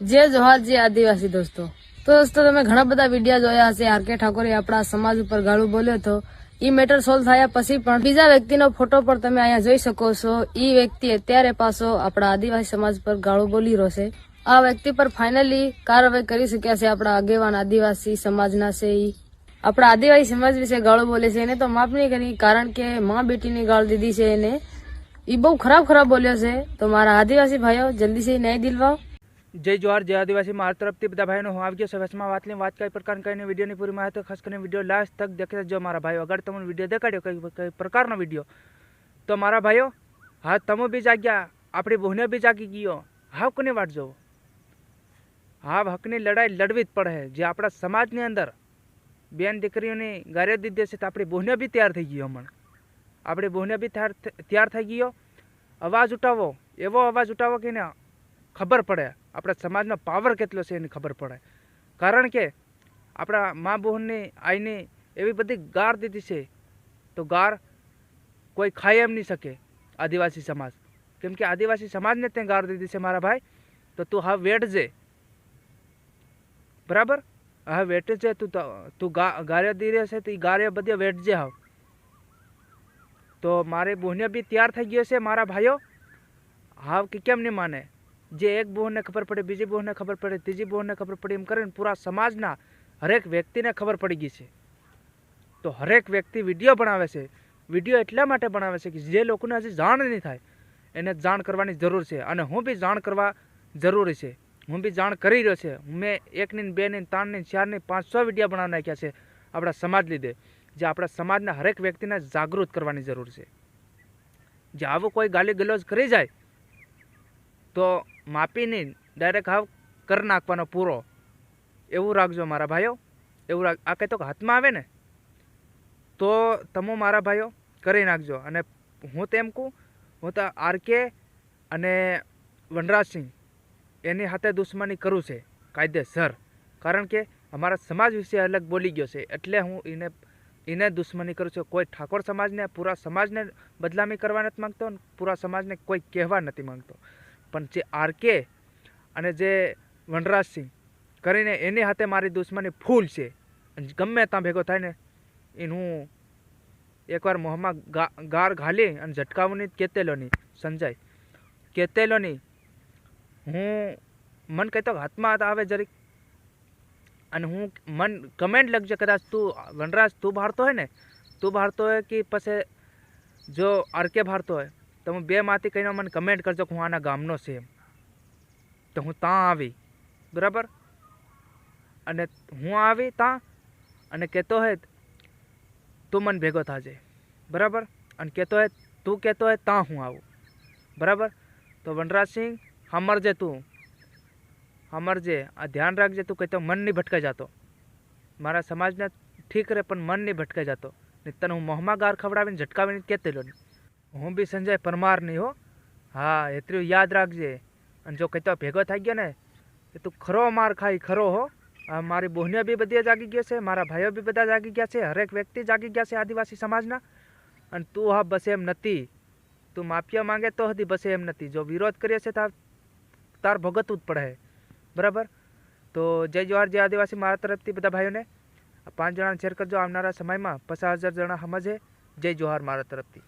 જય જોહાર જય આદિવાસી દોસ્તો. તો દોસ્તો, તમે ઘણા બધા વિડીયા જોયા હશે. આર કે ઠાકોરે આપણા સમાજ ઉપર ગાળું બોલ્યો હતો. ઈ મેટર સોલ્વ થયા પછી પણ બીજા વ્યક્તિનો ફોટો પણ તમે અહીંયા જોઈ શકો છો. ઈ વ્યક્તિ અત્યારે પાછો આપણા આદિવાસી સમાજ પર ગાળું બોલી રહ્યો છે. આ વ્યક્તિ પર ફાઇનલી કાર્યવાહી કરી શક્યા છે આપણા આગેવાન આદિવાસી સમાજના છે ઈ. આપણા આદિવાસી સમાજ વિશે ગાળો બોલે છે. એને તો માફ નહીં કરી, કારણ કે મા બેટીની ગાળ દીધી છે એને. ઈ બહુ ખરાબ ખરાબ બોલ્યો છે. તો મારા આદિવાસી ભાઈઓ, જલ્દીથી ન્યાય દિલવાઓ. જય જોહાર, જય આદિવાસી, મારા તરફથી બધા ભાઈનો હું આવી ગયો સભ્યમાં વાત લઈને વાત કઈ પ્રકારની કઈને વિડીયોની પૂરી માહિતી, ખાસ કરીને વીડિયો લાસ્ટ તક દેખાય જો મારા ભાઈઓ. અગર તમને વીડિયો દેખાડ્યો કઈ કઈ પ્રકારનો વીડિયો? તો મારા ભાઈઓ, હા, તમે બી જાગ્યા, આપણી બહુને બી જાગી ગયો. હા કોની વાટ જોવો? હા હકની લડાઈ લડવી જ પડે. જે આપણા સમાજની અંદર બેન દીકરીઓની ગારે દીધી છે, તો આપણી બહુને બી તૈયાર થઈ ગયો હમણાં. આપણી બહુને બી તૈયાર થઈ ગયો. અવાજ ઉઠાવો. એવો અવાજ ઉઠાવો કે ને? ખબર પડે. આપણા સમાજનો પાવર કેટલો છે એની ખબર પડે. કારણ કે આપણા મા બહેનની, આઈની એવી બધી ગાર દીધી છે. તો ગાર કોઈ ખાઈ એમ નહીં શકે આદિવાસી સમાજ. કેમ કે આદિવાસી સમાજને તે ગાર દીધી છે મારા ભાઈ. તો તું હા વેઠજે બરાબર? હા વેઠજે તું તું ગારે રહ્યો છે તો એ ગારે બધે વેઠજે હાવ. તો મારે બહેને બી તૈયાર થઈ ગયો છે મારા ભાઈઓ. હાવ કે કેમ નહીં માને? જે એક બહુને ખબર પડે, બીજી બહુને ખબર પડે, ત્રીજી બહુને ખબર પડે, એમ કરીને પૂરા સમાજના હરેક વ્યક્તિને ખબર પડી ગઈ છે. તો હરેક વ્યક્તિ વીડિયો બનાવે છે. વીડિયો એટલા માટે બનાવે છે કે જે લોકોને હજી જાણ નહીં થાય, એને જાણ કરવાની જરૂર છે. અને હું બી જાણ કરવા જરૂરી છે. હું બી જાણ કરી રહ્યો છે. મેં એકની બે ની ત્રણની ચારની પાંચસો વીડિયો બનાવી નાખ્યા છે આપણા સમાજ લીધે, જે આપણા સમાજના હરેક વ્યક્તિને જાગૃત કરવાની જરૂર છે. જે આવું કોઈ ગાલી ગલોજ કરી જાય, તો માપીને ડાયરેક્ટ હાવ કરી નાખવાનો પૂરો. એવું રાખજો મારા ભાઈઓ. એવું રાખ, આ કંઈ તો હાથમાં આવે ને, તો તમે મારા ભાઈઓ કરી નાખજો. અને હું તેમ કહું, હું તો આરકે અને વનરાજસિંહ એની હાથે દુશ્મની કરું છે, કાયદેસર. કારણ કે અમારા સમાજ વિશે અલગ બોલી ગયો છે. એટલે હું એને એને દુશ્મની કરું છું. કોઈ ઠાકોર સમાજને, પૂરા સમાજને બદલામી કરવા નથી માંગતો પૂરા સમાજને કોઈ કહેવા નથી માંગતો. પણ જે આરકે અને જે વનરાજસિંહ કરીને એની હાથે મારી દુશ્મની ફૂલ છે. અને ગમે ત્યાં ભેગો થાય ને એનું એકવાર મોહમાં ગા, ગાર ઘાલી અને ઝટકાવની કેતેલો નહીં સમજાય કેતેલો હું મન કહેતો હાથમાં હાથ આવે જરીક. અને હું મન કમેન્ટ લખજે કદાચ તું, વનરાજ તું ભારતો હોય ને, તું ભારતો હોય કે પછી જો આરકે ભારતો હોય. તો હું બે માંથી કહીને મને કમેન્ટ કરજો કે હું આના ગામનો છે તો હું ત્યાં આવી. બરાબર? અને હું આવી ત્યાં અને કહેતો હોય તું મને ભેગો થાજે. બરાબર? અને કહેતો હોય તું કહેતો હોય ત્યાં હું આવું. બરાબર? તો વનરાજસિંહ, હમરજે તું. હમરજે. આ ધ્યાન રાખજે તું કહેતો મન નહીં ભટકાઈ જતો. મારા સમાજને ઠીક રહે પણ મન નહીં ભટકાઈ જતો. ને તને હું મોહમાં ગાર ખવડાવીને ઝટકાવીને કહેતેલો હું બી સંજય પરમાર નહીં હો હા એટલું યાદ રાખજે. અને જો કહેતો ભેગો થઈ ગયો ને, એ તું ખરો માર ખાઈ ખરો હો. મારી બહેનો બી બધી જાગી ગયો છે, મારા ભાઈઓ બી બધા જાગી ગયા છે, હરેક વ્યક્તિ જાગી ગયા છે આદિવાસી સમાજના. અને તું હા બસ એમ નથી. તું માફિયા માંગે તો હતી બસ એમ નથી. જો વિરોધ કરીએ છે તાર તાર ભગતવું જ પડે. બરાબર? તો જય જવાહર જય આદિવાસી મારા તરફથી બધા ભાઈઓને. પાંચ જણાને શેર કરજો આવનારા સમયમાં. પચાસ હજાર જણા સમજે. જય જોહાર મારા તરફથી.